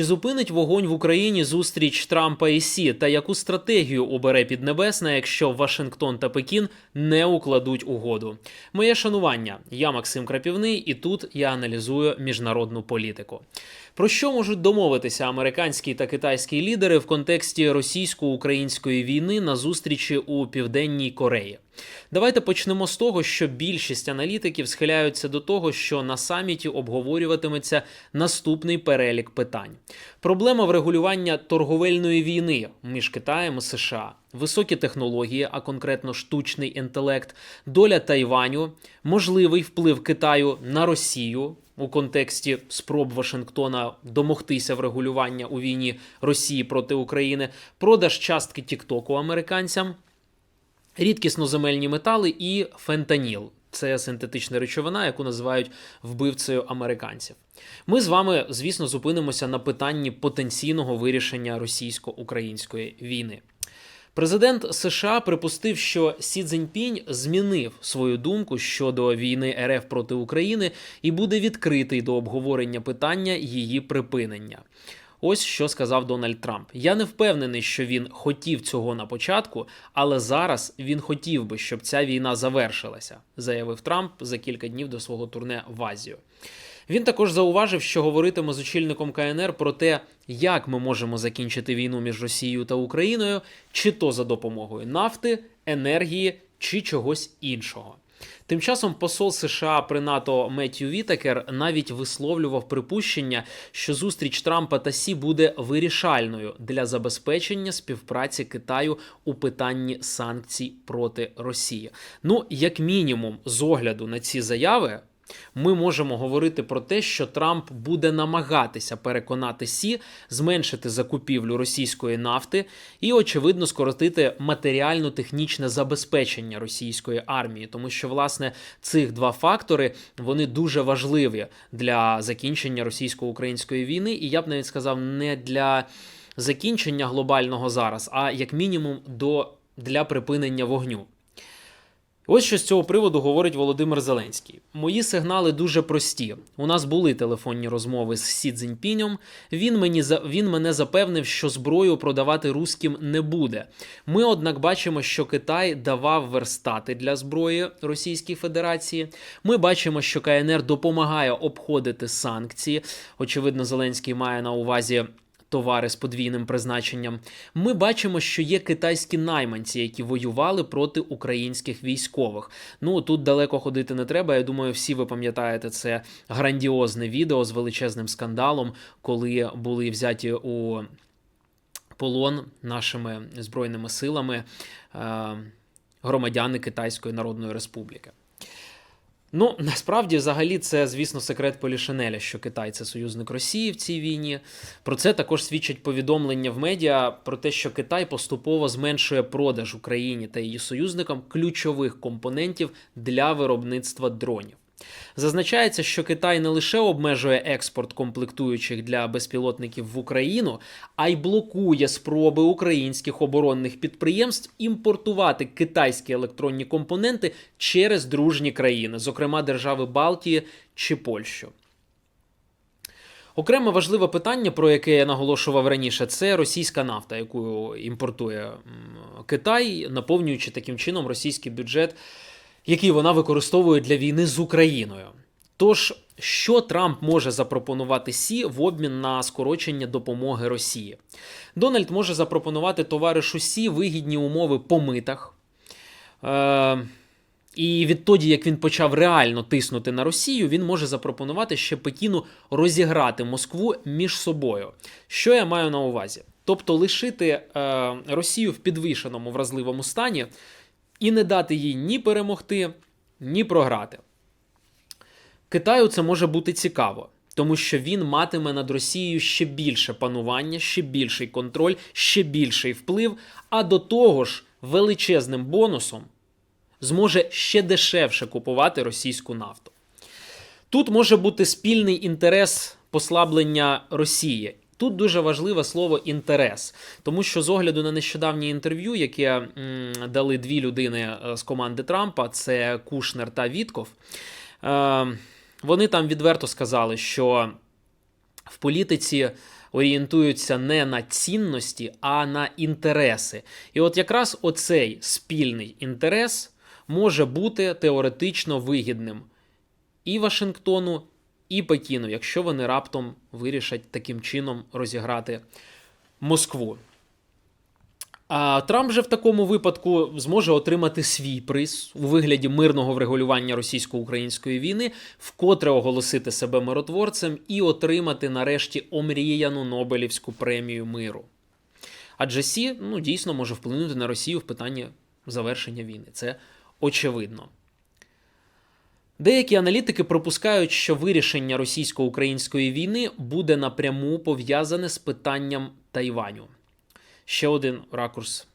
Чи зупинить вогонь в Україні зустріч Трампа і Сі? Та яку стратегію обере Піднебесна, якщо Вашингтон та Пекін не укладуть угоду? Моє шанування. Я Максим Крапівний, і тут я аналізую міжнародну політику. Про що можуть домовитися американські та китайські лідери в контексті російсько-української війни на зустрічі у Південній Кореї? Давайте почнемо з того, що більшість аналітиків схиляються до того, що на саміті обговорюватиметься наступний перелік питань: проблема врегулювання торговельної війни між Китаєм і США, високі технології, а конкретно штучний інтелект, доля Тайваню, можливий вплив Китаю на Росію. У контексті спроб Вашингтона домогтися врегулювання у війні Росії проти України, продаж частки Тіктоку американцям, рідкісноземельні метали і фентаніл. Це синтетична речовина, яку називають вбивцею американців. Ми з вами, звісно, зупинимося на питанні потенційного вирішення російсько-української війни. Президент США припустив, що Сі Цзіньпінь змінив свою думку щодо війни РФ проти України і буде відкритий до обговорення питання її припинення. Ось що сказав Дональд Трамп. Я не впевнений, що він хотів цього на початку, але зараз він хотів би, щоб ця війна завершилася, заявив Трамп за кілька днів до свого турне в Азію. Він також зауважив, що говоритиме з очільником КНР про те, як ми можемо закінчити війну між Росією та Україною, чи то за допомогою нафти, енергії чи чогось іншого. Тим часом посол США при НАТО Меттью Вітакер навіть висловлював припущення, що зустріч Трампа та Сі буде вирішальною для забезпечення співпраці Китаю у питанні санкцій проти Росії. Ну, як мінімум, з огляду на ці заяви. Ми можемо говорити про те, що Трамп буде намагатися переконати Сі зменшити закупівлю російської нафти і, очевидно, скоротити матеріально-технічне забезпечення російської армії, тому що власне цих два фактори вони дуже важливі для закінчення російсько-української війни, і я б навіть сказав, не для закінчення глобального зараз, а як мінімум до для припинення вогню. Ось що з цього приводу говорить Володимир Зеленський. Мої сигнали дуже прості. У нас були телефонні розмови з Сі Цзіньпінем. Він мені він мене запевнив, що зброю продавати руським не буде. Ми, однак, бачимо, що Китай давав верстати для зброї Російській Федерації. Ми бачимо, що КНР допомагає обходити санкції. Очевидно, Зеленський має на увазі товари з подвійним призначенням, ми бачимо, що є китайські найманці, які воювали проти українських військових. Ну тут далеко ходити не треба. Я думаю, всі ви пам'ятаєте це грандіозне відео з величезним скандалом, коли були взяті у полон нашими збройними силами е, громадяни Китайської Народної Республіки. Ну, насправді, взагалі, це, звісно, секрет Полішинеля, що Китай це союзник Росії в цій війні. Про це також свідчать повідомлення в медіа про те, що Китай поступово зменшує продаж Україні та її союзникам ключових компонентів для виробництва дронів. Зазначається, що Китай не лише обмежує експорт комплектуючих для безпілотників в Україну, а й блокує спроби українських оборонних підприємств імпортувати китайські електронні компоненти через дружні країни, зокрема держави Балтії чи Польщу. Окреме важливе питання, про яке я наголошував раніше, це російська нафта, яку імпортує Китай, наповнюючи таким чином російський бюджет який вона використовує для війни з Україною. Тож, що Трамп може запропонувати Сі в обмін на скорочення допомоги Росії? Дональд може запропонувати товаришу Сі вигідні умови по митах. Е- і відтоді, як він почав реально тиснути на Росію, він може запропонувати ще Пекіну розіграти Москву між собою. Що я маю на увазі? Тобто лишити е, Росію в підвішеному вразливому стані і не дати їй ні перемогти, ні програти. Китаю це може бути цікаво, тому що він матиме над Росією ще більше панування, ще більший контроль, ще більший вплив, а до того ж, величезним бонусом зможе ще дешевше купувати російську нафту. Тут може бути спільний інтерес послаблення Росії Тут дуже важливе слово інтерес, тому що з огляду на нещодавнє інтерв'ю, яке дали дві людини е, з команди Трампа, це Кушнер та Вітков, е, вони там відверто сказали, що в політиці орієнтуються не на цінності, а на інтереси. І от якраз оцей спільний інтерес може бути теоретично вигідним і Вашингтону, і Пекіну, якщо вони раптом вирішать таким чином розіграти Москву. А Трамп же в такому випадку зможе отримати свій приз у вигляді мирного врегулювання російсько-української війни, вкотре оголосити себе миротворцем і отримати нарешті омріяну Нобелівську премію миру. Адже Сі ну, дійсно може вплинути на Росію в питанні завершення війни. Це очевидно. Деякі аналітики припускають, що вирішення російсько-української війни буде напряму пов'язане з питанням Тайваню. Ще один ракурс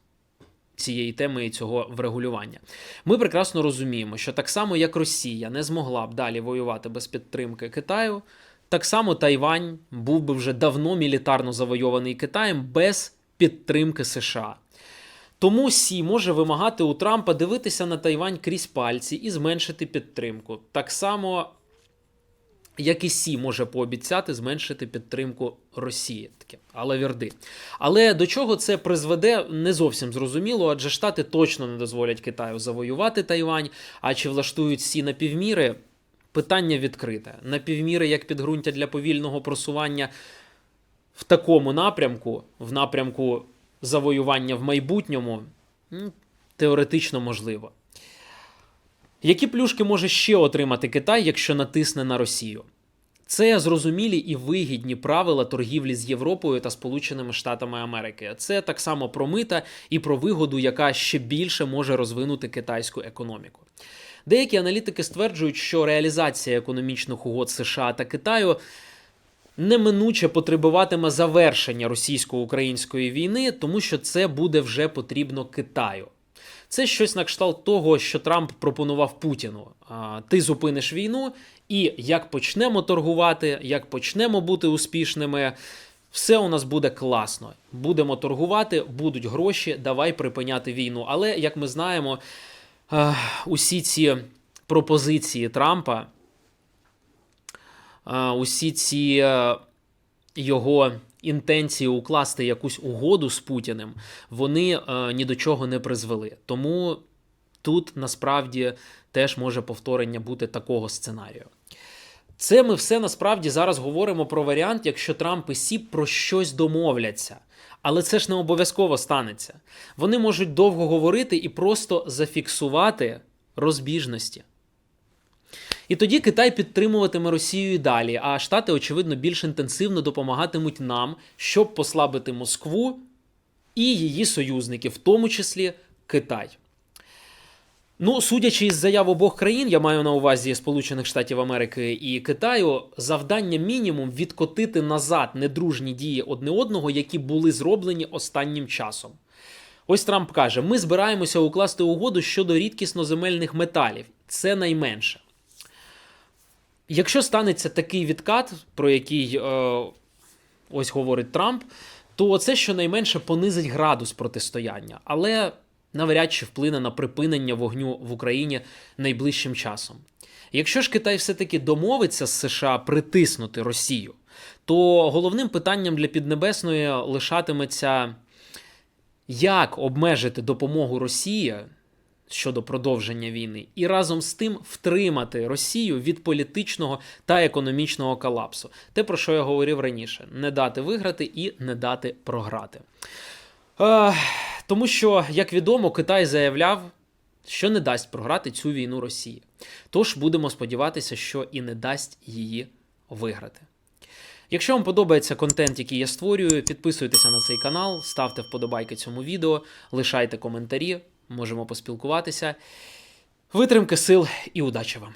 цієї теми і цього врегулювання. Ми прекрасно розуміємо, що так само як Росія не змогла б далі воювати без підтримки Китаю, так само Тайвань був би вже давно мілітарно завойований Китаєм без підтримки США. Тому Сі може вимагати у Трампа дивитися на Тайвань крізь пальці і зменшити підтримку. Так само, як і Сі може пообіцяти зменшити підтримку Росії. Таке, але вірди. Але до чого це призведе, не зовсім зрозуміло, адже Штати точно не дозволять Китаю завоювати Тайвань. А чи влаштують Сі на півміри? Питання відкрите. На півміри як підґрунтя для повільного просування в такому напрямку, в напрямку завоювання в майбутньому, теоретично можливо. Які плюшки може ще отримати Китай, якщо натисне на Росію? Це зрозумілі і вигідні правила торгівлі з Європою та Сполученими Штатами Америки. Це так само про мита і про вигоду, яка ще більше може розвинути китайську економіку. Деякі аналітики стверджують, що реалізація економічних угод США та Китаю неминуче потребуватиме завершення російсько-української війни, тому що це буде вже потрібно Китаю. Це щось на кшталт того, що Трамп пропонував Путіну. Ти зупиниш війну, і як почнемо торгувати, як почнемо бути успішними, все у нас буде класно. Будемо торгувати, будуть гроші, давай припиняти війну. Але як ми знаємо, усі ці пропозиції Трампа, усі ці е, його інтенції укласти якусь угоду з Путіним, вони е, ні до чого не призвели. Тому тут насправді теж може повторення бути такого сценарію. Це ми все насправді зараз говоримо про варіант, якщо Трамп і Сі про щось домовляться. Але це ж не обов'язково станеться. Вони можуть довго говорити і просто зафіксувати розбіжності. І тоді Китай підтримуватиме Росію і далі, а Штати, очевидно, більш інтенсивно допомагатимуть нам, щоб послабити Москву і її союзників, в тому числі Китай. Ну, судячи із заяв обох країн, я маю на увазі Сполучених Штатів Америки і Китаю, завдання мінімум відкотити назад недружні дії одне одного, які були зроблені останнім часом. Ось Трамп каже: ми збираємося укласти угоду щодо рідкісноземельних металів. Це найменше. Якщо станеться такий відкат, про який е, ось говорить Трамп, то це щонайменше понизить градус протистояння, але навряд чи вплине на припинення вогню в Україні найближчим часом. Якщо ж Китай все-таки домовиться з США притиснути Росію, то головним питанням для Піднебесної лишатиметься, як обмежити допомогу Росії щодо продовження війни, і разом з тим втримати Росію від політичного та економічного колапсу. Те, про що я говорив раніше: не дати виграти і не дати програти. Е, тому що, як відомо, Китай заявляв, що не дасть програти цю війну Росії. Тож будемо сподіватися, що і не дасть її виграти. Якщо вам подобається контент, який я створюю, підписуйтеся на цей канал, ставте вподобайки цьому відео, лишайте коментарі, можемо поспілкуватися. Витримки сил і удачі вам!